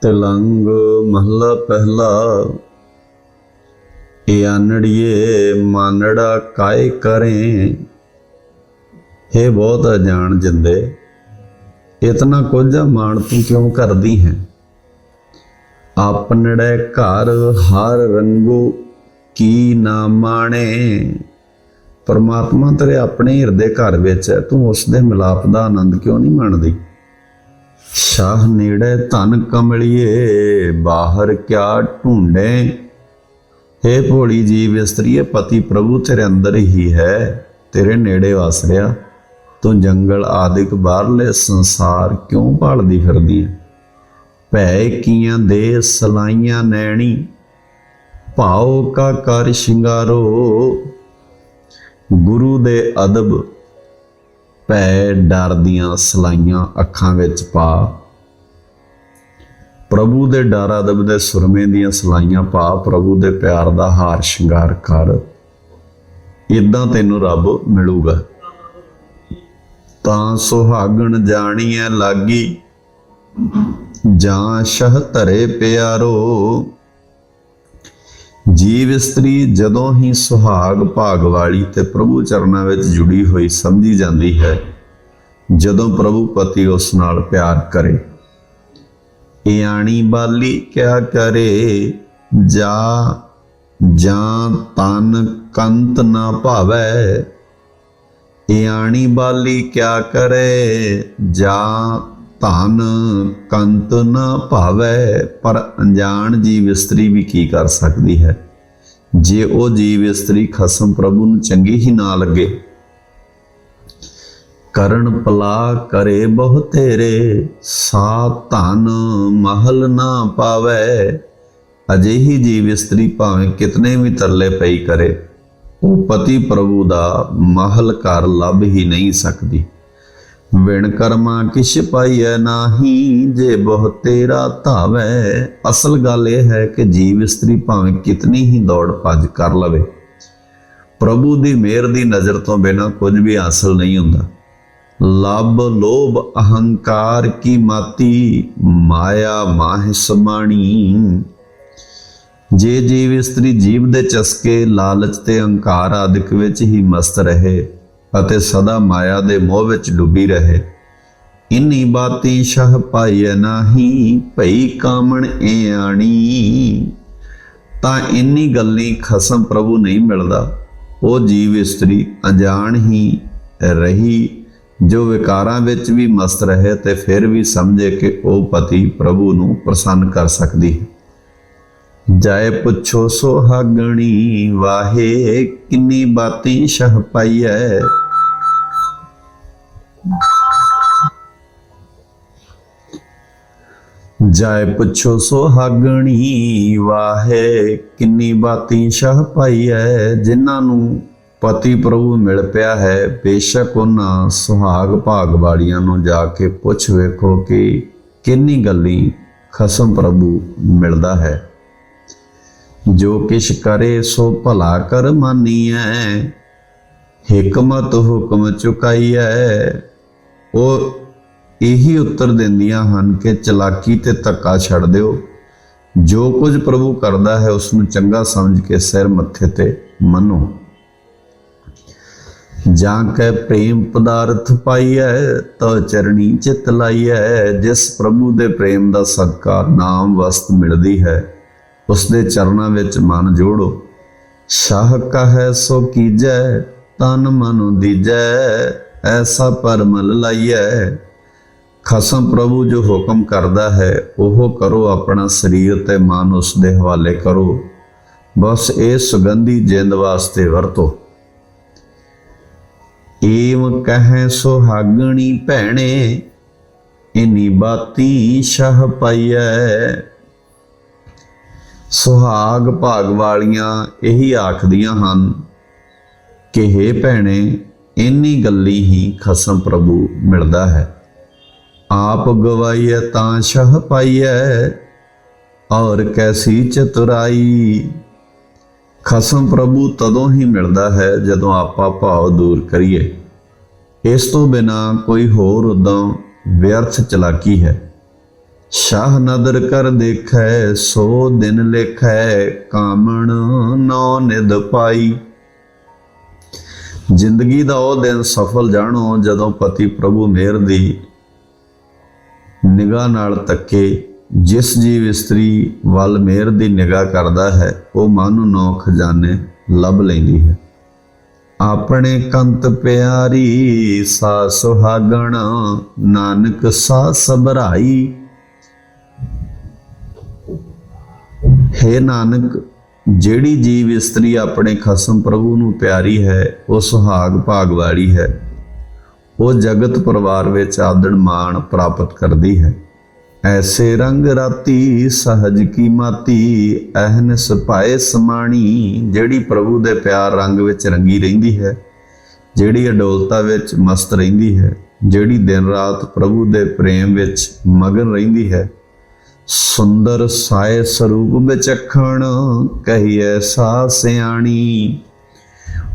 ਤਿਲੰਗ ਮਹਲਾ ਪਹਿਲਾ। ਇਹ ਆਨੜੀਏ, ਮਾਨੜਾ ਕਾਇ ਕਰੇ? हे ਬਹੁਤ ਅਜਾਣ ਜਿੰਦੇ। ਇਤਨਾ ਕੁਝ ਮਾਣ ਤੂੰ ਕਿਉਂ ਕਰਦੀ ਹੈ? ਆਪਨੜੇ ਘਰ ਹਰ ਰੰਗੋ ਕੀ ਨਾ ਮਾਣੇ? ਪਰਮਾਤਮਾ ਤੇਰੇ ਆਪਣੇ ਹਿਰਦੇ ਘਰ ਵਿੱਚ ਹੈ। ਤੂੰ ਉਸ ਦੇ ਮਿਲਾਪ ਦਾ ਆਨੰਦ ਕਿਉਂ ਨਹੀਂ ਮਾਣਦੀ? ਸ਼ਾਹ ਨੇੜੇ ਧਨ ਕਮਲਿਏ, ਬਾਹਰ ਕਿਆ ਢੂੰਡੇ? हे ਭੋਲੀ ਜੀਵ, ਇਸਤਰੀਏ, ਪਤੀ ਪ੍ਰਭੂ ਤੇਰੇ ਅੰਦਰ ਹੀ ਹੈ, ਤੇਰੇ ਨੇੜੇ ਵਸ ਰਿਹਾ ਤੂੰ ਜੰਗਲ ਆਦਿਕ ਬਾਹਰਲੇ ਸੰਸਾਰ ਕਿਉਂ ਭਾਲਦੀ ਫਿਰਦੀ? ਹੈ ਭੈ ਕੀਆਂ ਦੇ ਸਲਾਈਆਂ ਨੈਣੀ, ਭਾਉ ਕਾ ਕਰ ਸ਼ਿੰਗਾਰੋ। ਗੁਰੂ ਦੇ ਅਦਬ ਭੈ ਡਰ ਦੀਆਂ ਸਲਾਈਆਂ ਅੱਖਾਂ ਵਿੱਚ ਪਾ। ਪ੍ਰਭੂ ਦੇ ਡਰ ਅਦਬ ਦੇ ਸੁਰਮੇ ਦੀਆਂ ਸਲਾਈਆਂ ਪਾ। ਪ੍ਰਭੂ ਦੇ ਪਿਆਰ ਦਾ ਹਾਰ ਸ਼ਿੰਗਾਰ ਕਰ। ਇਦਾਂ ਤੈਨੂੰ ਰੱਬ ਮਿਲੂਗਾ। ਤਾਂ ਸੁਹਾਗਣ ਜਾਣੀਐ ਲਾਗੀ। ਜਾਂ ਸ਼ਹ ਧਰੇ ਪਿਆਰੋ। ਜੀਵ ਇਸਤਰੀ ਜਦੋਂ ਹੀ ਸੁਹਾਗ ਭਾਗ ਵਾਲੀ ਤੇ ਪ੍ਰਭੂ ਚਰਨਾਂ ਵਿੱਚ ਜੁੜੀ ਹੋਈ ਸਮਝੀ ਜਾਂਦੀ ਹੈ, ਜਦੋਂ ਪ੍ਰਭੂ ਪਤੀ ਉਸ ਨਾਲ ਪਿਆਰ ਕਰੇ। ਇਆਣੀ ਬਾਲੀ ਕਿਆ ਕਰੇ, ਜਾ, ਜਾਂ ਤਨ ਕੰਤ ਨਾ ਭਾਵੈ। ਇਆਣੀ ਬਾਲੀ ਕਿਆ ਕਰੇ, ਜਾਂ ਧਨ ਕੰਤ ਨਾ ਭਾਵੈ, ਪਰ ਅਣਜਾਣ ਜੀਵ ਇਸਤਰੀ ਵੀ ਕੀ ਕਰ ਸਕਦੀ ਹੈ? ਜੇ ਉਹ ਜੀਵ ਇਸਤਰੀ ਖਸਮ ਪ੍ਰਭੂ ਨੂੰ ਚੰਗੀ ਹੀ ਨਾ ਲੱਗੇ। ਕਰਨ ਪਲਾ ਕਰੇ ਬਹੁ ਤੇਰੇ ਸਾ ਧਨ ਮਹਲ ਨਾ ਪਾਵੇ। ਅਜਿਹੀ ਜੀਵ ਇਸਤਰੀ ਭਾਵੇਂ ਕਿਤਨੇ ਵੀ ਤਰਲੇ ਪਈ ਕਰੇ, ਉਹ ਪਤੀ ਪ੍ਰਭੂ ਦਾ ਮਹਲ ਘਰ ਲੱਭ ਹੀ ਨਹੀਂ ਸਕਦੀ। ਵਿਣ ਕਰਮਾ ਕਿਛ ਪਾਈਐ ਨਾਹੀ, ਜੇ ਬਹੁ ਤੇਰਾ ਧਾਵੈ। ਅਸਲ ਗੱਲ ਇਹ ਹੈ ਕਿ ਜੀਵ ਇਸਤਰੀ ਭਾਵੇਂ ਕਿਤਨੀ ਹੀ ਦੌੜ ਭੱਜ ਕਰ ਲਵੇ। ਪ੍ਰਭੂ ਦੀ ਮਿਹਰ ਦੀ ਨਜ਼ਰ ਤੋਂ ਬਿਨਾਂ ਕੁਝ ਵੀ ਹਾਸਲ ਨਹੀਂ ਹੁੰਦਾ। ਲਬ, ਲੋਭ, ਅਹੰਕਾਰ ਕੀ ਮਾਤੀ, ਮਾਇਆ ਮਾਹਿ ਸਮਾਣੀ। ਜੇ ਜੀਵ ਇਸਤਰੀ ਜੀਵ ਦੇ ਚਸਕੇ, ਲਾਲਚ ਤੇ ਅਹੰਕਾਰ ਆਦਿਕ ਵਿੱਚ ਹੀ ਮਸਤ ਰਹੇ ਅਤੇ ਸਦਾ ਮਾਇਆ ਦੇ ਮੋਹ ਵਿੱਚ ਡੁੱਬੀ ਰਹੇ। ਇਨੀ ਬਾਤੀ ਸ਼ਹ ਪਾਈਐ ਨਾਹੀ, ਭਈ ਕਾਮਣ ਏ ਆਣੀ। ਤਾਂ ਇੰਨੀ ਗੱਲੀ ਖਸਮ ਪ੍ਰਭੂ ਨਹੀਂ ਮਿਲਦਾ। ਉਹ ਜੀਵ ਇਸਤਰੀ ਅਜਾਣ ਹੀ ਰਹੀ। ਜੋ ਵਿਕਾਰਾਂ ਵਿੱਚ ਵੀ ਮਸਤ ਰਹੇ ਤੇ ਫਿਰ ਵੀ ਸਮਝੇ ਕਿ ਉਹ ਪਤੀ ਪ੍ਰਭੂ ਨੂੰ ਪ੍ਰਸੰਨ ਕਰ ਸਕਦੀ ਹੈ। ਜਾਏ ਪੁੱਛੋ ਸੁਹਾਗਣੀ, ਵਾਹੇ ਕਿੰਨੀ ਬਾਤੀ ਸ਼ਹ ਪਾਈਐ ਜਾਏ ਪੁੱਛੋ ਸੁਹਾਗਣੀ, ਵਾਹੇ ਕਿੰਨੀ ਬਾਤੀ ਸ਼ਹ ਪਾਈਐ ਜਿਨ੍ਹਾਂ ਨੂੰ ਪਤੀ ਪ੍ਰਭੂ ਮਿਲ ਪਿਆ ਹੈ, ਬੇਸ਼ੱਕ ਉਹਨਾਂ ਸੁਹਾਗ ਭਾਗ ਵਾਲੀਆਂ ਨੂੰ ਜਾ ਕੇ ਪੁੱਛ ਵੇਖੋ ਕਿ ਕਿੰਨੀ ਗੱਲੀ ਖਸਮ ਪ੍ਰਭੂ ਮਿਲਦਾ ਹੈ। ਜੋ ਕਿਛ ਕਰੇ ਸੋ ਭਲਾ ਕਰ ਮਾਨੀਐ, ਹਕਮਤ ਹੁਕਮ ਚੁਕਾਈਐ ਉਹ ਇਹੀ ਉੱਤਰ ਦਿੰਦੀਆਂ ਹਨ ਕਿ ਚਲਾਕੀ ਤੇ ਧੱਕਾ ਛੱਡ ਦਿਓ। ਜੋ ਕੁਝ ਪ੍ਰਭੂ ਕਰਦਾ ਹੈ ਉਸ ਨੂੰ ਚੰਗਾ ਸਮਝ ਕੇ ਸਿਰ ਮੱਥੇ ਤੇ ਮੰਨੋ। ਜਾਂ ਕੈ ਪ੍ਰੇਮ ਪਦਾਰਥ ਪਾਈਐ ਤੋ ਚਰਣੀ ਚਿਤ ਲਾਈਐ, ਜਿਸ ਪ੍ਰਭੂ ਦੇ ਪ੍ਰੇਮ ਦਾ ਸਦਕਾ ਨਾਮ ਵਸਤ ਮਿਲਦੀ ਹੈ, ਉਸ ਦੇ ਚਰਨਾਂ ਵਿੱਚ ਮਨ ਜੋੜੋ। ਸ਼ਾਹ ਕਹੈ ਸੋ ਕੀਜੈ, ਤਨ ਮਨ ਦੀਜੈ ਐਸਾ ਪਰਮਲ ਲਾਈਐ। ਖਸਮ ਪ੍ਰਭੂ ਜੋ ਹੁਕਮ ਕਰਦਾ ਹੈ, ਉਹ ਕਰੋ ਆਪਣਾ ਸਰੀਰ ਤੇ ਮਨ ਉਸ ਦੇ ਹਵਾਲੇ ਕਰੋ। ਬਸ ਇਹ ਸੁਗੰਧੀ ਜਿੰਦ ਵਾਸਤੇ ਵਰਤੋ। ਏਵ ਕਹੈ ਸੁਹਾਗਣੀ ਭੈਣੇ, ਇਨੀ ਬਾਤੀ ਸ਼ਹ ਪਾਈਐ। ਸੁਹਾਗ ਭਾਗ ਵਾਲੀਆਂ ਇਹੀ ਆਖਦੀਆਂ ਹਨ ਕਿ हे ਭੈਣੇ ਇੰਨੀ ਗੱਲੀ ਹੀ ਖਸਮ ਪ੍ਰਭੂ ਮਿਲਦਾ ਹੈ। ਆਪ ਗਵਾਈਐ ਤਾਂ ਸ਼ਹ ਪਾਈਐ, ਔਰ ਕੈਸੀ ਚਤੁਰਾਈ। ਖਸਮ ਪ੍ਰਭੂ ਤਦੋਂ ਹੀ ਮਿਲਦਾ ਹੈ ਜਦੋਂ ਆਪਾ ਭਾਵ ਦੂਰ ਕਰੀਏ। ਇਸ ਤੋਂ ਬਿਨਾ ਕੋਈ ਹੋਰ ਉਦੋਂ ਵਿਅਰਥ ਚਲਾਕੀ ਹੈ। ਸ਼ਾਹ ਨਦਰ ਕਰ ਦੇਖੈ, ਸੋ ਦਿਨ ਲਿਖੈ, ਕਾਮਣ ਨੌ ਨਿਦ ਪਾਈ। ਜ਼ਿੰਦਗੀ ਦਾ ਉਹ ਦਿਨ ਸਫਲ ਜਾਣੋ ਜਦੋਂ ਪਤੀ ਪ੍ਰਭੂ ਮੇਰ ਦੀ ਨਿਗਾਹ ਨਾਲ ਤੱਕੇ, ਜਿਸ ਜੀਵ ਇਸਤਰੀ ਵੱਲ ਮੇਰ ਦੀ ਨਿਗਾਹ ਕਰਦਾ ਹੈ, ਉਹ ਮਨ ਨੂੰ ਨੌ ਖਜ਼ਾਨੇ ਲੱਭ ਲੈਂਦੀ ਹੈ। ਆਪਣੇ ਕੰਤ ਪਿਆਰੀ ਸਾ ਸੁਹਾਗਣ, ਨਾਨਕ ਸਾ ਸਬਰਾਈ ਹੈ ਨਾਨਕ ਜਿਹੜੀ ਜੀਵ ਇਸਤਰੀ ਆਪਣੇ ਖਸਮ ਪ੍ਰਭੂ ਨੂੰ ਪਿਆਰੀ ਹੈ, ਉਹ ਸੁਹਾਗ ਭਾਗ ਵਾਲੀ ਹੈ। ਉਹ ਜਗਤ ਪਰਿਵਾਰ ਵਿੱਚ ਆਦੜ ਮਾਣ ਪ੍ਰਾਪਤ ਕਰਦੀ ਹੈ। ਐਸੇ ਰੰਗ ਰਾਤੀ ਸਹਜ ਕੀ ਮਾਤੀ ਅਹਨਸ ਪਾਏ ਸਮਾਣੀ, ਜਿਹੜੀ ਪ੍ਰਭੂ ਦੇ ਪਿਆਰ ਰੰਗ ਵਿੱਚ ਰੰਗੀ ਰਹਿੰਦੀ ਹੈ, ਜਿਹੜੀ ਅਡੋਲਤਾ ਵਿੱਚ ਮਸਤ ਰਹਿੰਦੀ ਹੈ, ਜਿਹੜੀ ਦਿਨ ਰਾਤ ਪ੍ਰਭੂ ਦੇ ਪ੍ਰੇਮ ਵਿੱਚ ਮਗਨ ਰਹਿੰਦੀ ਹੈ। ਸੁੰਦਰ ਸਾਏ ਸਰੂਪ ਵਿਚਖਣ ਕਹੀਐ ਸਾ ਸਿਆਣੀ।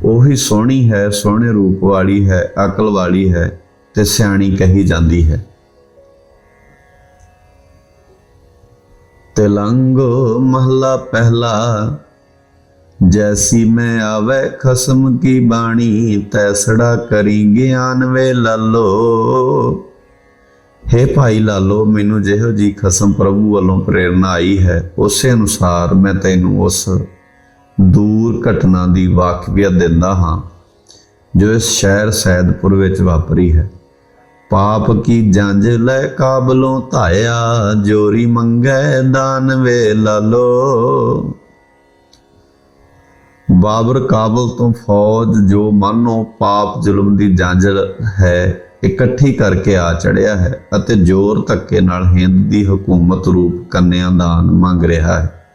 ਉਹੀ ਸੋਹਣੀ ਹੈ, ਸੋਹਣੇ ਰੂਪ ਵਾਲੀ ਹੈ, ਅਕਲ ਵਾਲੀ ਹੈ ਤੇ ਸਿਆਣੀ ਕਹੀ ਜਾਂਦੀ ਹੈ। ਤਿਲੰਗ ਮਹਲਾ ਪਹਿਲਾ, ਜੈਸੀ ਮੈਂ ਆਵੇ ਖਸਮ ਕੀ ਬਾਣੀ, ਤੈਸੜਾ ਕਰੀ ਗਿਆਨ ਵੇ ਲੱਲੋ। ਹੇ ਭਾਈ ਲਾਲੋ, ਮੈਨੂੰ ਜਿਹੋ ਜੀ ਖਸਮ ਪ੍ਰਭੂ ਵੱਲੋਂ ਪ੍ਰੇਰਣਾ ਆਈ ਹੈ, ਉਸੇ ਅਨੁਸਾਰ ਮੈਂ ਤੈਨੂੰ ਉਸ ਦੂਰ ਘਟਨਾ ਦੀ ਵਾਕਫੀਅਤ ਦਿੰਦਾ ਹਾਂ, ਜੋ ਇਸ ਸ਼ਹਿਰ ਸੈਦਪੁਰ ਵਿੱਚ ਵਾਪਰੀ ਹੈ। ਪਾਪ ਕੀ ਜੰਜ ਲੈ ਕਾਬਲੋਂ ਧਾਇਆ, ਜੋਰੀ ਮੰਗੈ ਦਾਨ ਵੇ ਲਾਲੋ। ਬਾਬਰ ਕਾਬਲ ਤੋਂ ਫੌਜ ਜੋ ਮਾਨੋ ਪਾਪ ਜ਼ੁਲਮ ਦੀ ਜੰਜ ਹੈ ਇਕੱਠੀ ਕਰਕੇ ਆ ਚੜਿਆ ਹੈ ਅਤੇ ਜ਼ੋਰ ਧੱਕੇ ਨਾਲ ਹਿੰਦ ਦੀ ਹਕੂਮਤ ਰੂਪ ਕੰਨਿਆ ਦਾਨ ਮੰਗ ਰਿਹਾ ਹੈ।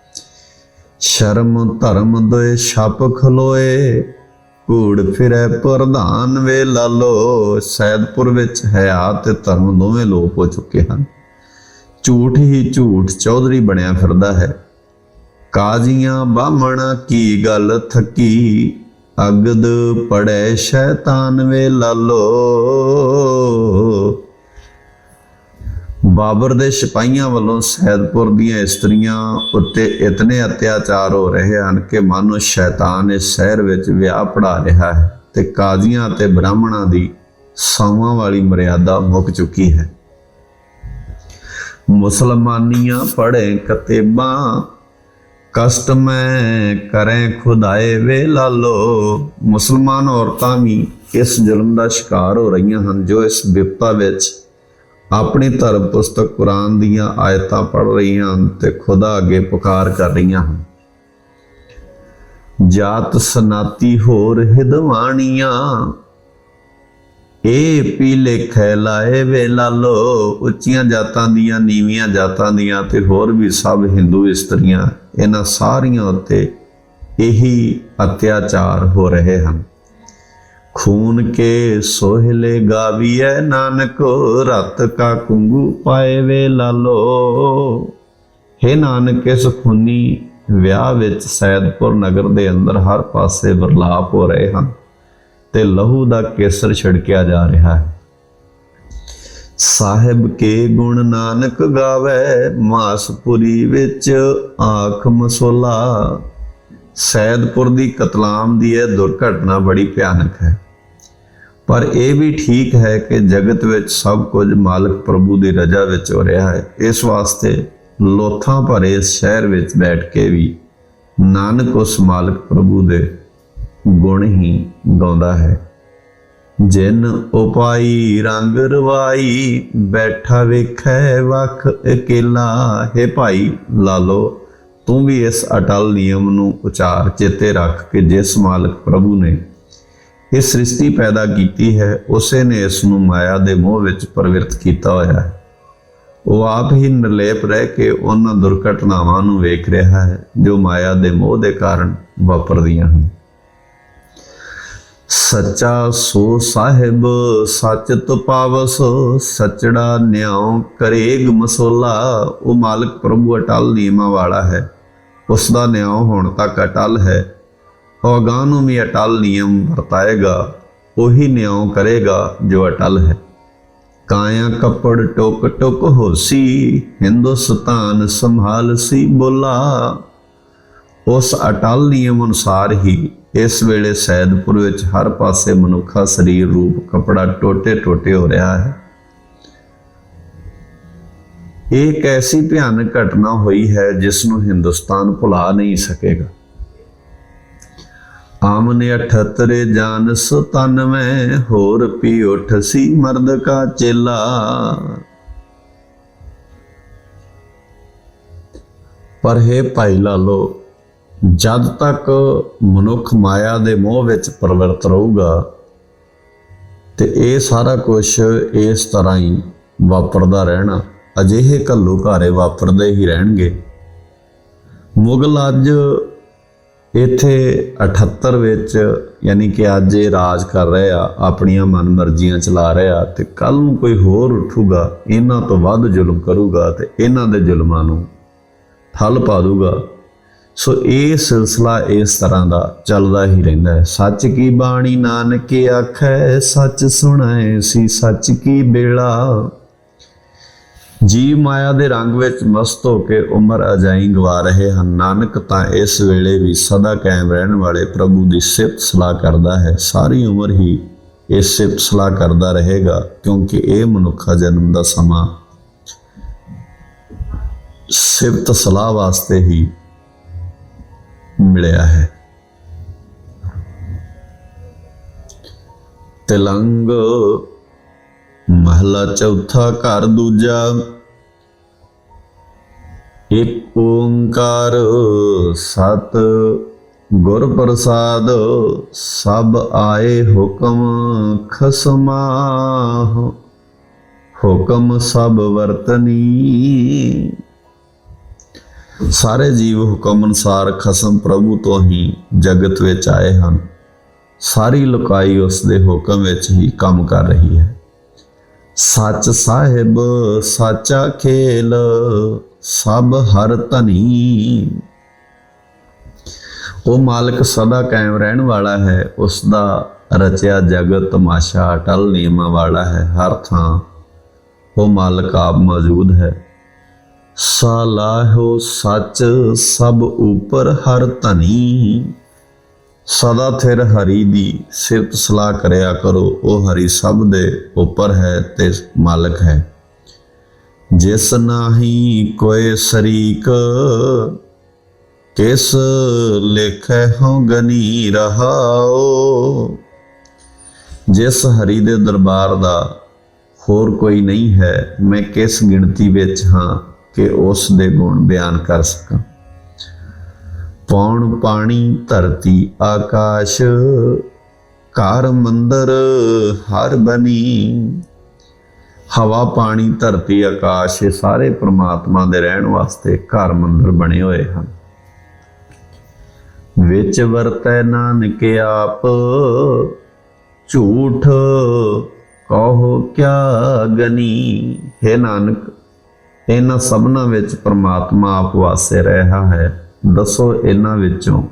ਸ਼ਰਮ ਧਰਮ ਦੋਏ ਛਪ ਖਲੋਏ ਕੂੜ ਫਿਰੈ ਪ੍ਰਧਾਨ ਵੇ ਲਾਲੋ ਸੈਦਪੁਰ ਵਿੱਚ ਹਿਆ ਤੇ ਧਰਮ ਦੋਵੇਂ ਲੋਪ ਹੋ ਚੁੱਕੇ ਹਨ। ਝੂਠ ਹੀ ਝੂਠ ਚੌਧਰੀ ਬਣਿਆ ਫਿਰਦਾ ਹੈ। ਕਾਜ਼ੀਆਂ ਬਾਹਮਣਾ ਕੀ ਗੱਲ ਥੱਕੀ ਅਗਦ ਪੜੈ ਸ਼ੈਤਾਨ ਵੇ ਲਾਲੋ ਬਾਬਰ ਦੇ ਸਿਪਾਹੀਆਂ ਵੱਲੋਂ ਸੈਦਪੁਰ ਦੀਆਂ ਇਸਤਰੀਆਂ ਉੱਤੇ ਇਤਨੇ ਅਤਿਆਚਾਰ ਹੋ ਰਹੇ ਹਨ ਕਿ ਮਾਨੋ ਸ਼ੈਤਾਨ ਇਸ ਸ਼ਹਿਰ ਵਿੱਚ ਵਿਆਹ ਪੜਾ ਰਿਹਾ ਹੈ ਤੇ ਕਾਜ਼ੀਆਂ ਅਤੇ ਬ੍ਰਾਹਮਣਾਂ ਦੀ ਸੌਵਾਂ ਵਾਲੀ ਮਰਿਆਦਾ ਮੁੱਕ ਚੁੱਕੀ ਹੈ। ਮੁਸਲਮਾਨੀਆਂ ਪੜ੍ਹੇ ਕਤੇਬਾਂ ਕਸ਼ਟ ਮੈਂ ਕਰੇ ਖੁਦਾਏ ਵੇ ਲਾਲੋ ਮੁਸਲਮਾਨ ਔਰਤਾਂ ਵੀ ਇਸ ਜ਼ੁਲਮ ਦਾ ਸ਼ਿਕਾਰ ਹੋ ਰਹੀਆਂ ਹਨ, ਜੋ ਇਸ ਵਿਪਤਾ ਵਿੱਚ ਆਪਣੀ ਧਰਮ ਪੁਸਤਕ ਕੁਰਾਨ ਦੀਆਂ ਆਇਤਾਂ ਪੜ੍ਹ ਰਹੀਆਂ ਹਨ ਤੇ ਖੁਦਾ ਅੱਗੇ ਪੁਕਾਰ ਕਰ ਰਹੀਆਂ ਹਨ। ਜਾਤ ਸਨਾਤੀ ਹੋਰ ਹਿਦਵਾਣੀਆਂ ਇਹ ਪੀਲੇ ਲੇਖੈ ਲਾਏ ਵੇ ਲਾਲੋ ਉੱਚੀਆਂ ਜਾਤਾਂ ਦੀਆਂ, ਨੀਵੀਆਂ ਜਾਤਾਂ ਦੀਆਂ ਤੇ ਹੋਰ ਵੀ ਸਭ ਹਿੰਦੂ ਇਸਤਰੀਆਂ ਇਹਨਾਂ ਸਾਰੀਆਂ ਉੱਤੇ ਇਹੀ ਅਤਿਆਚਾਰ ਹੋ ਰਹੇ ਹਨ। ਖੂਨ ਕੇ ਸੋਹਲੇ ਗਾਵੀਐ ਨਾਨਕ, ਰਤ ਕਾ ਕੁੰਗੂ ਪਾਏ ਵੇ ਲਾਲੋ ਹੇ ਨਾਨਕ, ਇਸ ਖੂਨੀ ਵਿਆਹ ਵਿੱਚ ਸੈਦਪੁਰ ਨਗਰ ਦੇ ਅੰਦਰ ਹਰ ਪਾਸੇ ਵਰਲਾਪ ਹੋ ਰਹੇ ਹਨ। ਤੇ ਲਹੂ ਦਾ ਕੇਸਰ ਛਿੜਕਿਆ ਜਾ ਰਿਹਾ ਹੈ। ਸਾਹਿਬ ਕੇ ਗੁਣ ਨਾਨਕ ਗਾਵੇ, ਮਾਸਪੁਰੀ ਵਿੱਚ ਆਖ ਮਸੋਲਾ। ਸੈਦਪੁਰ ਦੀ ਕਤਲਾਮ ਦੀ ਇਹ ਦੁਰਘਟਨਾ ਬੜੀ ਭਿਆਨਕ ਹੈ। ਪਰ ਇਹ ਵੀ ਠੀਕ ਹੈ ਕਿ ਜਗਤ ਵਿੱਚ ਸਭ ਕੁਝ ਮਾਲਕ ਪ੍ਰਭੂ ਦੀ ਰਜ਼ਾ ਵਿੱਚ ਹੋ ਰਿਹਾ ਹੈ। ਇਸ ਵਾਸਤੇ ਲੋਥਾਂ ਭਰੇ ਸ਼ਹਿਰ ਵਿੱਚ ਬੈਠ ਕੇ ਵੀ ਨਾਨਕ ਉਸ ਮਾਲਕ ਪ੍ਰਭੂ ਦੇ ਗੁਣ ਹੀ ਗਾਉਂਦਾ ਹੈ। ਜਿਨ ਉਪਾਈ ਰੰਗ ਰਵਾਈ, ਬੈਠਾ ਵੇਖੈ ਵਖ ਇਕੇਲਾ। ਹੈ ਭਾਈ ਲਾਲੋ ਤੂੰ ਵੀ ਇਸ ਅਟਲ ਨਿਯਮ ਨੂੰ ਉਚਾਰ ਚੇਤੇ ਰੱਖ ਕਿ ਜਿਸ ਮਾਲਕ ਪ੍ਰਭੂ ਨੇ ਇਹ ਸ੍ਰਿਸ਼ਟੀ ਪੈਦਾ ਕੀਤੀ ਹੈ, ਉਸੇ ਨੇ ਇਸ ਨੂੰ ਮਾਇਆ ਦੇ ਮੋਹ ਵਿੱਚ ਪਰਵਿਰਤ ਕੀਤਾ ਹੋਇਆ ਹੈ। ਉਹ ਆਪ ਹੀ ਨਿਰਲੇਪ ਰਹਿ ਕੇ ਉਹਨਾਂ ਦੁਰਘਟਨਾਵਾਂ ਨੂੰ ਵੇਖ ਰਿਹਾ ਹੈ, ਜੋ ਮਾਇਆ ਦੇ ਮੋਹ ਦੇ ਕਾਰਨ ਵਾਪਰਦੀਆਂ ਹਨ। ਸੱਚਾ ਸੋ ਸਾਹਿਬ ਸੱਚ ਤੁਪਾਵਸ ਸਚੜਾ ਨਿਆਉ ਕਰੇਗ ਮਸੋਲਾ। ਉਹ ਮਾਲਕ ਪ੍ਰਭੂ ਅਟਲ ਨਿਯਮਾਂ ਵਾਲਾ ਹੈ। ਉਸ ਦਾ ਨਿਆਂ ਹੁਣ ਤੱਕ ਅਟਲ ਹੈ। ਉਹ ਅਗਾਂਹ ਨੂੰ ਵੀ ਅਟਲ ਨਿਯਮ ਵਰਤਾਏਗਾ। ਉਹੀ ਨਿਆਂ ਕਰੇਗਾ ਜੋ ਅਟਲ ਹੈ। ਕਾਇਆ ਕੱਪੜ ਟੁਕ ਟੁਕ ਹੋਸੀ, ਹਿੰਦੁਸਤਾਨ ਸੰਭਾਲ ਸੀ ਬੋਲਾ। ਉਸ ਅਟਲ ਨਿਯਮ ਅਨੁਸਾਰ ਹੀ ਇਸ ਵੇਲੇ ਸੈਦਪੁਰ ਵਿੱਚ ਹਰ ਪਾਸੇ ਮਨੁੱਖਾ ਸਰੀਰ ਰੂਪ ਕਪੜਾ ਟੋਟੇ ਟੋਟੇ ਹੋ ਰਿਹਾ ਹੈ। ਇਹ ਇੱਕ ਐਸੀ ਭਿਆਨਕ ਘਟਨਾ ਹੋਈ ਹੈ ਜਿਸ ਨੂੰ ਹਿੰਦੁਸਤਾਨ ਭੁਲਾ ਨਹੀਂ ਸਕੇਗਾ। ਆਮਨੇ 78 ਜਾਨ 97 ਹੋਰ ਪੀ ਉਠ ਸੀ ਮਰਦ ਕਾ ਚੇਲਾ। ਪਰ ਹੈ ਭਾਈ ਲਾਲੋ ਜਦ ਤੱਕ ਮਨੁੱਖ ਮਾਇਆ ਦੇ ਮੋਹ ਵਿੱਚ ਪ੍ਰਵਰਤ ਰਹੂਗਾ ਤੇ ਇਹ ਸਾਰਾ ਕੁਝ ਇਸ ਤਰ੍ਹਾਂ ਹੀ ਵਾਪਰਦਾ ਰਹਿਣਾ, ਅਜਿਹੇ ਘੱਲੂ ਘਾਰੇ ਵਾਪਰਦੇ ਹੀ ਰਹਿਣਗੇ। ਮੁਗਲ ਅੱਜ ਇੱਥੇ 78 ਵਿੱਚ ਯਾਨੀ ਕਿ ਅੱਜ ਇਹ ਰਾਜ ਕਰ ਰਹੇ ਆ, ਆਪਣੀਆਂ ਮਨਮਰਜ਼ੀਆਂ ਚਲਾ ਰਹੇ ਆ ਤੇ ਕੱਲ ਨੂੰ ਕੋਈ ਹੋਰ ਉੱਠੂਗਾ, ਇਹਨਾਂ ਤੋਂ ਵੱਧ ਜ਼ੁਲਮ ਕਰੂਗਾ ਤੇ ਇਹਨਾਂ ਦੇ ਜ਼ੁਲਮਾਂ ਨੂੰ ਠੱਲ ਪਾ ਦੂਗਾ। ਸੋ ਇਹ ਸਿਲਸਿਲਾ ਇਸ ਤਰ੍ਹਾਂ ਦਾ ਚੱਲਦਾ ਹੀ ਰਹਿੰਦਾ ਹੈ। ਸੱਚ ਕੀ ਬਾਣੀ ਨਾਨਕ ਆਖੈ, ਸੱਚ ਸੁਣਾਏ ਸੀ ਸੱਚ ਕੀ ਬੇਲਾ। ਜੀਵ ਮਾਇਆ ਦੇ ਰੰਗ ਵਿੱਚ ਮਸਤ ਹੋ ਕੇ ਉਮਰ ਅਜਾਈ ਗਵਾ ਰਹੇ ਹਨ। ਨਾਨਕ ਤਾਂ ਇਸ ਵੇਲੇ ਵੀ ਸਦਾ ਕਾਇਮ ਰਹਿਣ ਵਾਲੇ ਪ੍ਰਭੂ ਦੀ ਸਿਫਤ ਸਲਾਹ ਕਰਦਾ ਹੈ। ਸਾਰੀ ਉਮਰ ਹੀ ਇਹ ਸਿਫਤ ਸਲਾਹ ਕਰਦਾ ਰਹੇਗਾ, ਕਿਉਂਕਿ ਇਹ ਮਨੁੱਖਾ ਜਨਮ ਦਾ ਸਮਾਂ ਸਿਫਤ ਸਲਾਹ ਵਾਸਤੇ ਹੀ ਮਿਲਿਆ ਹੈ। ਤਿਲੰਗ ਮਹਲਾ ਚੌਥਾ ਘਰ ਦੂਜਾ। ਇੱਕ ਓੰਕਾਰ ਸਤ ਗੁਰ ਪ੍ਰਸਾਦ ਸਭ ਆਏ ਹੁਕਮ ਖਸਮਾ ਹੁਕਮ ਸਭ ਵਰਤਨੀ। ਸਾਰੇ ਜੀਵ ਹੁਕਮ ਅਨੁਸਾਰ ਖਸਮ ਪ੍ਰਭੂ ਤੋਂ ਹੀ ਜਗਤ ਵਿੱਚ ਆਏ ਹਨ। ਸਾਰੀ ਲੁਕਾਈ ਉਸ ਦੇ ਹੁਕਮ ਵਿੱਚ ਹੀ ਕੰਮ ਕਰ ਰਹੀ ਹੈ। ਸੱਚ ਸਾਹਿਬ, ਸਾਚਾ ਖੇਲ, ਸਭ ਹਰ ਧਨੀ। ਉਹ ਮਾਲਕ ਸਦਾ ਕਾਇਮ ਰਹਿਣ ਵਾਲਾ ਹੈ, ਉਸ ਦਾ ਰਚਿਆ ਜਗਤ ਤਮਾਸ਼ਾ, ਅਟਲ ਨਿਯਮਾਂ ਵਾਲਾ ਹੈ, ਹਰ ਥਾਂ ਉਹ ਮਾਲਕ ਆਪ ਮੌਜੂਦ ਹੈ। ਸਲਾਹੋ ਸੱਚ ਸਭ ਉਪਰ ਹਰ ਧਨੀ। ਸਦਾ ਥਿਰ ਹਰੀ ਦੀ ਸਿਫਤ ਸਲਾਹ ਕਰਿਆ ਕਰੋ, ਉਹ ਹਰੀ ਸਭ ਦੇ ਉੱਪਰ ਹੈ ਤੇ ਮਾਲਕ ਹੈ। ਜਿਸ ਨਾਹੀ ਕੋਈ ਸ਼ਰੀਕ, ਕਿਸ ਲਿਖੈ ਹੋ ਗਨੀ ਰਹਾਓ ਜਿਸ ਹਰੀ ਦੇ ਦਰਬਾਰ ਦਾ ਹੋਰ ਕੋਈ ਨਹੀਂ ਹੈ, ਮੈਂ ਕਿਸ ਗਿਣਤੀ ਵਿੱਚ ਹਾਂ? ਕਿ ਉਸ ਦੇ ਗੁਣ ਬਿਆਨ ਕਰ ਸਕਾਂ। ਪੌਣ ਪਾਣੀ ਧਰਤੀ ਆਕਾਸ਼, ਘਰ ਮੰਦਰ ਹਰ ਬਣੀ ਹਵਾ ਪਾਣੀ ਧਰਤੀ ਆਕਾਸ਼, ਇਹ ਸਾਰੇ ਪ੍ਰਮਾਤਮਾ ਦੇ ਰਹਿਣ ਵਾਸਤੇ ਘਰ ਮੰਦਰ ਬਣੇ ਹੋਏ ਹਨ। ਵਿੱਚ ਵਰਤੈ ਨਾਨਕ ਆਪ, ਝੂਠ ਕਹੋ ਕਿਆ ਗਨੀ। ਹੈ ਨਾਨਕ ਇਹਨਾਂ ਸਭਨਾਂ ਵਿੱਚ ਪ੍ਰਮਾਤਮਾ ਆਪ ਵਾਸੇ ਰਿਹਾ ਹੈ। ਦੱਸੋ ਇਹਨਾਂ ਵਿੱਚੋਂ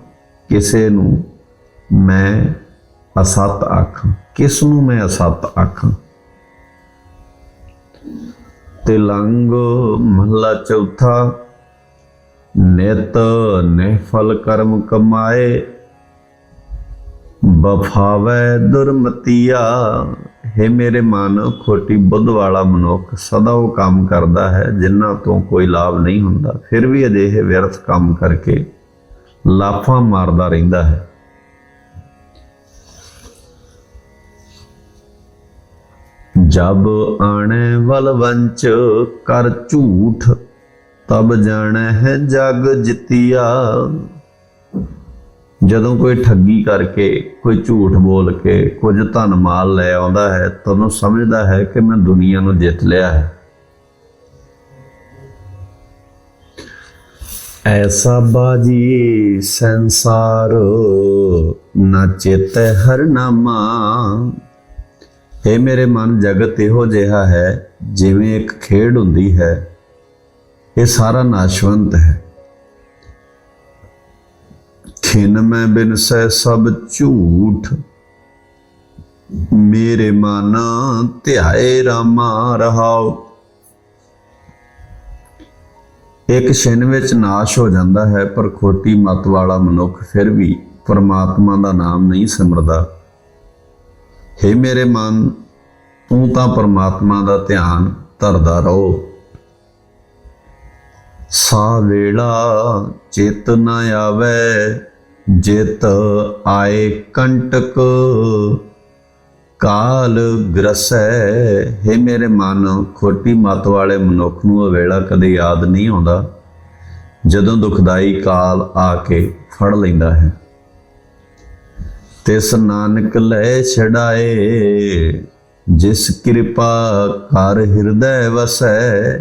ਕਿਸੇ ਨੂੰ ਮੈਂ ਅਸਤ ਆਖਾਂ? ਕਿਸ ਨੂੰ ਮੈਂ ਅਸਤ ਆਖਾਂ? ਤਿਲੰਗ ਮਹਲਾ ਚੌਥਾ, ਨਿਤ ਨਿਫਲ ਕਰਮ ਕਮਾਏ ਬਫਾਵੇ ਦੁਰਮਤੀਆ। ਹੈ ਮੇਰੇ ਮਨ, ਖੋਟੀ ਬੁੱਧ ਵਾਲਾ ਮਨੁੱਖ, ਸਦਾ ਉਹ ਕੰਮ ਕਰਦਾ ਹੈ ਜਿਨ੍ਹਾਂ ਤੋਂ ਕੋਈ ਲਾਭ ਨਹੀਂ ਹੁੰਦਾ। ਫਿਰ ਵੀ ਅਜਿਹੇ ਵਿਅਰਥ ਕੰਮ ਕਰਕੇ ਲਾਫਾਂ ਮਾਰਦਾ ਰਹਿੰਦਾ ਹੈ। ਜਬ ਆਣੇ ਵਲ ਵੰਚ, ਕਰ ਝੂਠ, ਤਬ ਜਾਣੈ ਹੈ ਜਗ ਜਿਤਿਆ। ਜਦੋਂ ਕੋਈ ਠੱਗੀ ਕਰਕੇ, ਕੋਈ ਝੂਠ ਬੋਲ ਕੇ, ਕੁਝ ਧਨ ਮਾਲ ਲੈ ਆਉਂਦਾ ਹੈ, ਤਾਂ ਸਮਝਦਾ ਹੈ ਕਿ ਮੈਂ ਦੁਨੀਆ ਨੂੰ ਜਿੱਤ ਲਿਆ ਹੈ। ਐਸਾ ਬਾਜੀ ਸੰਸਾਰ ਨਾ ਚੇਤੈ ਹਰ ਨਾਮਾ। ਇਹ ਮੇਰੇ ਮਨ, ਜਗਤ ਇਹੋ ਜਿਹਾ ਹੈ, ਜਿਵੇਂ ਇੱਕ ਖੇਡ ਹੁੰਦੀ ਹੈ, ਇਹ ਸਾਰਾ ਨਾਸ਼ਵੰਤ ਹੈ। ਖਿਨ ਮੈਂ ਬਿਨ ਸਹਿ ਸਭ ਝੂਠ। ਮੇਰੇ ਮਨ ਧਿਆਏ ਰਾਮਾ ਰਹਾਉ। ਇੱਕ ਛਿਨ ਵਿੱਚ ਨਾਸ਼ ਹੋ ਜਾਂਦਾ ਹੈ, ਪਰ ਖੋਟੀ ਮਤ ਵਾਲਾ ਮਨੁੱਖ ਫਿਰ ਵੀ ਪਰਮਾਤਮਾ ਦਾ ਨਾਮ ਨਹੀਂ ਸਿਮਰਦਾ। हे ਮੇਰੇ ਮਨ, ਤੂੰ ਤਾਂ ਪਰਮਾਤਮਾ ਦਾ ਧਿਆਨ ਧਰਦਾ ਰਹੋ। ਸਾ ਵੇਲਾ ਚਿਤ ਨ ਆਵੇ ਜਿਤ ਆਏ ਕੰਟਕ, ਕਾਲ ਗ੍ਰਸੈ। ਹੈ ਮੇਰੇ ਮਨ, ਖੋਟੀ ਮਤ ਵਾਲੇ ਮਨੁੱਖ ਨੂੰ ਉਹ ਵੇਲਾ ਕਦੇ ਯਾਦ ਨਹੀਂ ਆਉਂਦਾ, ਜਦੋਂ ਦੁਖਦਾਈ ਕਾਲ ਆ ਕੇ ਫੜ ਲੈਂਦਾ ਹੈ। ਤਿਸ ਨਾਨਕ ਲੈ ਛਡਾਏ, ਜਿਸ ਕਿਰਪਾ ਕਰ ਹਿਰਦੈ ਵਸੈ।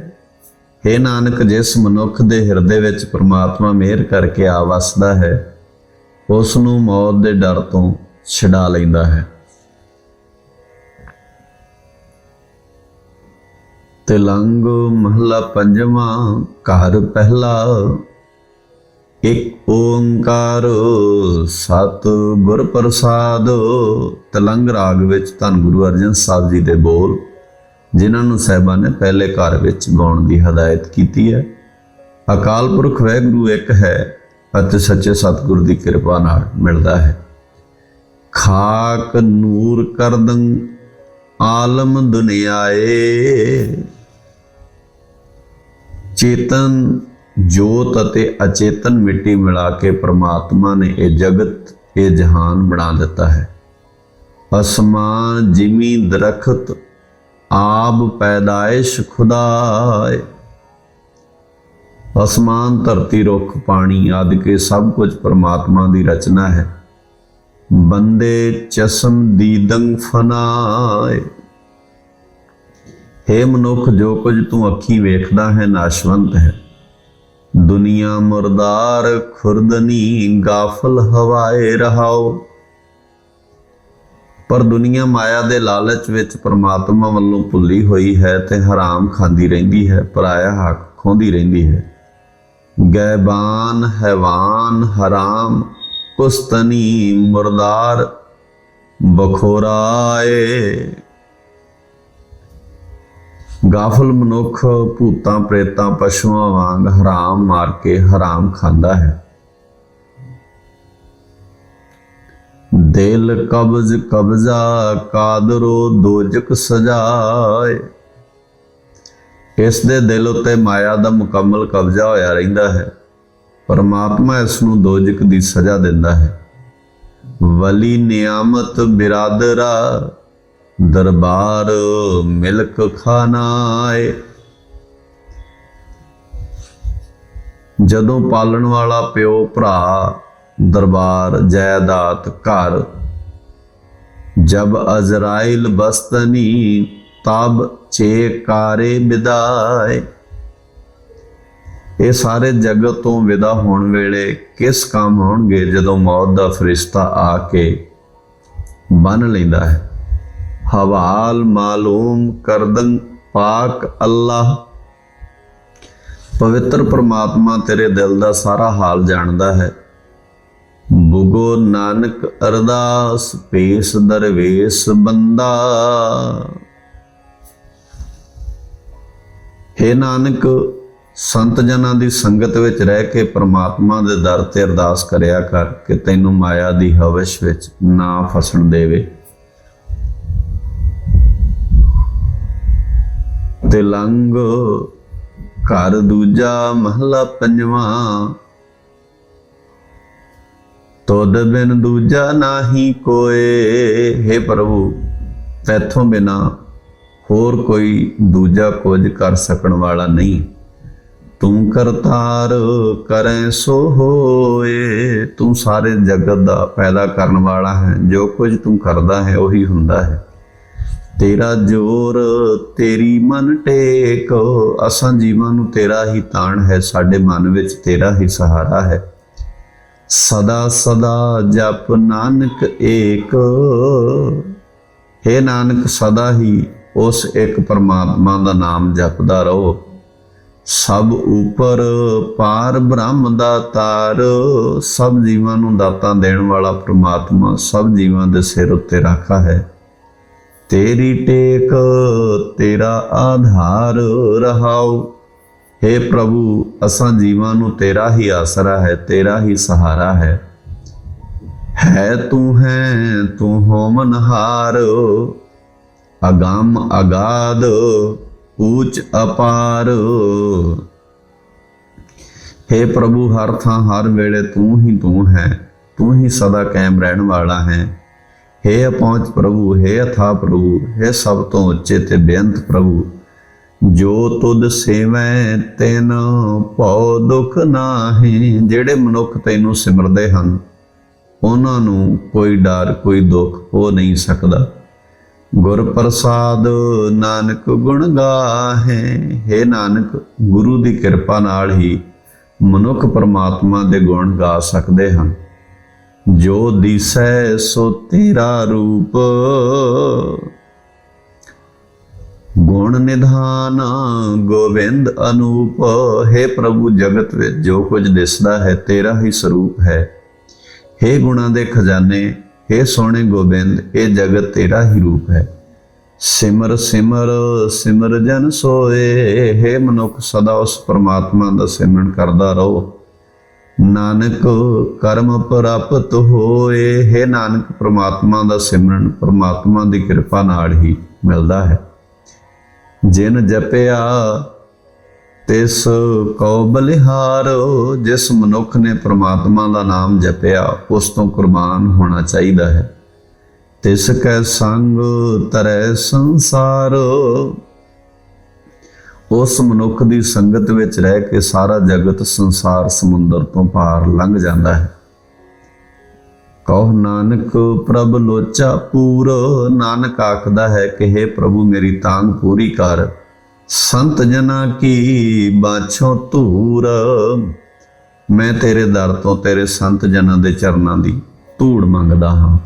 हे ਨਾਨਕ, ਜਿਸ ਮਨੁੱਖ ਦੇ ਹਿਰਦੇ ਵਿੱਚ ਪ੍ਰਮਾਤਮਾ ਮਿਹਰ ਕਰਕੇ ਆ ਵਸਦਾ ਹੈ ਉਸ ਨੂੰ ਮੌਤ ਦੇ ਡਰ ਤੋਂ ਛਡਾ ਲੈਂਦਾ ਹੈ। ਤਿਲੰਗ ਮਹਲਾ ਪੰਜਵਾਂ ਘਰ ਪਹਿਲਾ, ਇੱਕ ਓੰਕਾਰ ਸਤ ਗੁਰ ਪ੍ਰਸਾਦ ਤਿਲੰਗ ਰਾਗ ਵਿੱਚ ਧੰਨ ਗੁਰੂ ਅਰਜਨ ਸਾਹਿਬ ਜੀ ਦੇ ਬੋਲ, ਜਿਨ੍ਹਾਂ ਨੂੰ ਸਹਿਬਾਨ ਨੇ ਪਹਿਲੇ ਘਰ ਵਿੱਚ ਗਾਉਣ ਦੀ ਹਦਾਇਤ ਕੀਤੀ ਹੈ। ਅਕਾਲ ਪੁਰਖ ਵਹਿਗੁਰੂ ਇੱਕ ਹੈ ਅਤੇ ਸੱਚੇ ਸਤਿਗੁਰ ਦੀ ਕਿਰਪਾ ਨਾਲ ਮਿਲਦਾ ਹੈ। ਖਾਕ ਨੂਰ ਕਰਦੰ ਆਲਮ ਦੁਨਿਆਏ। ਚੇਤਨ ਜੋਤ ਅਤੇ ਅਚੇਤਨ ਮਿੱਟੀ ਮਿਲਾ ਕੇ ਪ੍ਰਮਾਤਮਾ ਨੇ ਇਹ ਜਗਤ, ਇਹ ਜਹਾਨ ਬਣਾ ਦਿੱਤਾ ਹੈ। ਅਸਮਾਨ ਜਿਮੀ ਦਰਖਤ, ਆਬ ਪੈਦਾਇਸ਼ ਖੁਦਾਏ। ਅਸਮਾਨ, ਧਰਤੀ, ਰੁੱਖ, ਪਾਣੀ ਆਦਿ ਕੇ ਸਭ ਕੁਝ ਪਰਮਾਤਮਾ ਦੀ ਰਚਨਾ ਹੈ। ਬੰਦੇ ਚਸ਼ਮ ਦੀਦੰ ਫਨਾਏ। हे ਮਨੁੱਖ, ਜੋ ਕੁਝ ਤੂੰ ਅੱਖੀਂ ਵੇਖਦਾ ਹੈ, ਨਾਸ਼ਵੰਤ ਹੈ। ਦੁਨੀਆ ਮੁਰਦਾਰ, ਖੁਰਦਨੀ ਗਾਫਲ ਹਵਾਏ ਰਹਾਓ। ਪਰ ਦੁਨੀਆ ਮਾਇਆ ਦੇ ਲਾਲਚ ਵਿੱਚ ਪਰਮਾਤਮਾ ਵੱਲੋਂ ਭੁੱਲੀ ਹੋਈ ਹੈ ਤੇ ਹਰਾਮ ਖਾਂਦੀ ਰਹਿੰਦੀ ਹੈ, ਪਰਾਇਆ ਹੱਕ ਖੋਂਦੀ ਰਹਿੰਦੀ ਹੈ। ਗੈਬਾਨ ਹੈਵਾਨ, ਹਰਾਮ, ਕੁਸਤਨੀ, ਮੁਰਦਾਰ, ਬਖੋਰਾਏ। ਗਾਫਲ ਮਨੁੱਖ ਭੂਤਾਂ, ਪ੍ਰੇਤਾਂ, ਪਸ਼ੂਆਂ ਵਾਂਗ ਹਰਾਮ ਮਾਰ ਕੇ ਹਰਾਮ ਖਾਂਦਾ ਹੈ। ਦਿਲ ਕਬਜ਼ ਕਬਜ਼ਾ, ਕਾਦਰੋ ਦੋਜਕ ਸਜਾਏ। ਇਸ ਦੇ ਦਿਲ ਉੱਤੇ ਮਾਇਆ ਦਾ ਮੁਕੰਮਲ ਕਬਜ਼ਾ ਹੋਇਆ ਰਹਿੰਦਾ ਹੈ। ਪਰਮਾਤਮਾ ਇਸ ਨੂੰ ਦੋਜਕ ਦੀ ਸਜ਼ਾ ਦਿੰਦਾ ਹੈ। ਵਲੀ ਨਿਆਮਤ ਬਿਰਾਦਰਾ, ਦਰਬਾਰ ਮਿਲਕ ਖਾਨਾਏ। ਜਦੋਂ ਪਾਲਣ ਵਾਲਾ ਪਿਓ ਭਰਾ, ਦਰਬਾਰ, ਜਾਇਦਾਦ, ਘਰ, ਜਬ ਅਜ਼ਰਾਇਲ ਬਸਤਨੀ, ਤਬ ਚੇ ਕਾਰੇ ਵਿਦਾਏ। ਇਹ ਸਾਰੇ ਜਗਤ ਤੋਂ ਵਿਦਾ ਹੋਣ ਵੇਲੇ ਕਿਸ ਕੰਮ ਹੋਣਗੇ ਜਦੋਂ ਮੌਤ ਦਾ ਫਰਿਸ਼ਤਾ ਆ ਕੇ ਬੰਨ ਲੈਂਦਾ ਹੈ? ਹਵਾਲ ਮਾਲੂਮ ਕਰਦਨ ਪਾਕ ਅੱਲਾਹ। ਪਵਿੱਤਰ ਪ੍ਰਮਾਤਮਾ ਤੇਰੇ ਦਿਲ ਦਾ ਸਾਰਾ ਹਾਲ ਜਾਣਦਾ ਹੈ। ਬੁਗੋ ਨਾਨਕ ਅਰਦਾਸ, ਪੇਸ ਦਰਵੇਸ ਬੰਦਾ। ਹੈ ਨਾਨਕ, ਸੰਤ ਜਨਾਂ ਦੀ ਸੰਗਤ ਵਿੱਚ ਰਹਿ ਕੇ ਪ੍ਰਮਾਤਮਾ ਦੇ ਦਰ ਤੇ ਅਰਦਾਸ ਕਰਿਆ ਕਰ ਕਿ ਤੈਨੂੰ ਮਾਇਆ ਦੀ ਹਵਸ਼ ਵਿੱਚ ਨਾ ਫਸਣ ਦੇਵੇ। ਤੇ ਲੰਗ ਘਰ ਦੂਜਾ ਮਹਲਾ ਪੰਜਵਾਂ। ਤੋਦ ਬਿਨ ਦੂਜਾ ਨਾਹੀ ਕੋਏ। ਹੈ ਪ੍ਰਭੂ, ਤੈਥੋਂ ਬਿਨਾ ਹੋਰ ਕੋਈ ਦੂਜਾ ਕੁਝ ਕਰ ਸਕਣ ਵਾਲਾ ਨਹੀਂ। ਤੂੰ ਕਰਤਾਰ ਕਰੈ ਸੋ ਹੋਏ, ਤੂੰ ਸਾਰੇ ਜਗਤ ਦਾ ਪੈਦਾ ਕਰਨ ਵਾਲਾ ਹੈ, ਜੋ ਕੁਝ ਤੂੰ ਕਰਦਾ ਹੈ ਉਹੀ ਹੁੰਦਾ ਹੈ। ਤੇਰਾ ਜੋਰ ਤੇਰੀ ਮਨ ਟੇਕ, ਅਸਾਂ ਜੀਵਾਂ ਨੂੰ ਤੇਰਾ ਹੀ ਤਾਣ ਹੈ, ਸਾਡੇ ਮਨ ਵਿੱਚ ਤੇਰਾ ਹੀ ਸਹਾਰਾ ਹੈ। ਸਦਾ ਸਦਾ ਜਪ ਨਾਨਕ ਏਕ, ਹੈ ਨਾਨਕ ਸਦਾ ਹੀ ਉਸ ਇੱਕ ਪਰਮਾਤਮਾ ਦਾ ਨਾਮ ਜਪਦਾ ਰਹੋ। ਸਭ ਉਪਰ ਪਾਰ ਬ੍ਰਹਮ ਦਾ ਤਾਰ, ਸਭ ਜੀਵਾਂ ਨੂੰ ਦਾਤਾਂ ਦੇਣ ਵਾਲਾ ਪ੍ਰਮਾਤਮਾ ਸਭ ਜੀਵਾਂ ਦੇ ਸਿਰ ਉੱਤੇ ਰਾਖਾ ਹੈ। ਤੇਰੀ ਟੇਕ, ਤੇਰਾ ਆਧਾਰ ਰਹਾਓ। हे ਪ੍ਰਭੂ, ਅਸਾਂ ਜੀਵਾਂ ਨੂੰ ਤੇਰਾ ਹੀ ਆਸਰਾ ਹੈ, ਤੇਰਾ ਹੀ ਸਹਾਰਾ ਹੈ। ਹੈ ਤੂੰ ਹੈ, ਤੂੰ ਹੋਮਨਹਾਰ ਅਗੰਮ ਅਗਾਧ ਊਚ ਅਪਾਰ हे ਪ੍ਰਭੂ ਹਰ ਥਾਂ ਹਰ ਵੇਲੇ ਤੂੰ ਹੀ ਤੂੰ ਹੈ ਤੂੰ ਹੀ ਸਦਾ ਕਾਇਮ ਰਹਿਣ ਵਾਲਾ ਹੈ हे ਅਪਹੁੰਚ ਪ੍ਰਭੂ हे ਅਥਾ ਪ੍ਰਭੂ हे ਸਭ ਤੋਂ ਉੱਚੇ ਤੇ ਬੇਅੰਤ ਪ੍ਰਭੂ ਜੋ ਤੁਧ ਸੇਵੈ ਤੈਨ ਭਉ ਦੁਖ ਨਾਹੀ ਜਿਹੜੇ ਮਨੁੱਖ ਤੈਨੂੰ ਸਿਮਰਦੇ ਹਨ ਉਹਨਾਂ ਨੂੰ ਕੋਈ ਡਰ ਕੋਈ ਦੁੱਖ ਹੋ ਨਹੀਂ ਸਕਦਾ ਗੁਰ ਪ੍ਰਸਾਦ ਨਾਨਕ ਗੁਣ ਗਾਹੇ। हे ਨਾਨਕ, ਗੁਰੂ ਦੀ ਕਿਰਪਾ ਨਾਲ ਹੀ ਮਨੁੱਖ ਪਰਮਾਤਮਾ ਦੇ ਗੁਣ ਗਾ ਸਕਦੇ ਹਨ। ਜੋ ਦਿਸੈ ਸੋ ਤੇਰਾ ਰੂਪ। ਗੁਣ ਨਿਧਾਨ ਗੋਵਿੰਦ ਅਨੂਪ। ਹੈ ਪ੍ਰਭੂ, ਜਗਤ ਵਿੱਚ ਜੋ ਕੁਝ ਦਿਸਦਾ ਹੈ, ਤੇਰਾ ਹੀ ਸਰੂਪ ਹੈ। हे ਗੁਣਾਂ ਦੇ ਖਜ਼ਾਨੇ हे ਸੋਹਣੇ ਗੋਬਿੰਦ, ਇਹ ਜਗਤ ਤੇਰਾ ਹੀ ਰੂਪ ਹੈ। ਸਿਮਰ ਸਿਮਰ ਸਿਮਰ ਜਨ ਸੋਏ हे ਮਨੁੱਖ, ਸਦਾ ਉਸ ਪਰਮਾਤਮਾ ਦਾ ਸਿਮਰਨ ਕਰਦਾ ਰਹੋ। ਨਾਨਕ ਕਰਮ ਪ੍ਰਾਪਤ ਹੋਏ, ਹੈ ਨਾਨਕ ਪਰਮਾਤਮਾ ਦਾ ਸਿਮਰਨ, ਪਰਮਾਤਮਾ ਦੀ ਕਿਰਪਾ ਨਾਲ ਹੀ ਮਿਲਦਾ ਹੈ। ਜਿਨ ਜਪਿਆ ਤਿਸ ਕਉ ਬਲਿਹਾਰ, ਜਿਸ ਮਨੁੱਖ ਨੇ ਪ੍ਰਮਾਤਮਾ ਦਾ ਨਾਮ ਜਪਿਆ, ਉਸ ਤੋਂ ਕੁਰਬਾਨ ਹੋਣਾ ਚਾਹੀਦਾ ਹੈ। ਤਿਸ ਕੈ ਸੰਗ ਤਰੈ ਸੰਸਾਰ, ਉਸ ਮਨੁੱਖ ਦੀ ਸੰਗਤ ਵਿੱਚ ਰਹਿ ਕੇ ਸਾਰਾ ਜਗਤ ਸੰਸਾਰ ਸਮੁੰਦਰ ਤੋਂ ਪਾਰ ਲੰਘ ਜਾਂਦਾ ਹੈ। ਕਹੋ ਨਾਨਕ ਪ੍ਰਭ ਲੋਚਾ ਪੂਰ, ਨਾਨਕ ਆਖਦਾ ਹੈ ਕਿ हे ਪ੍ਰਭੂ ਮੇਰੀ ਤਾਂਗ ਪੂਰੀ ਕਰ। ਸੰਤ ਜਨਾ ਕੀ ਬਾਛੋ ਧੂਰ। ਮੈਂ ਤੇਰੇ ਦਰ ਤੋਂ ਤੇਰੇ ਸੰਤ ਜਨਾਂ ਦੇ ਚਰਨਾਂ ਦੀ ਧੂੜ ਮੰਗਦਾ ਹਾਂ।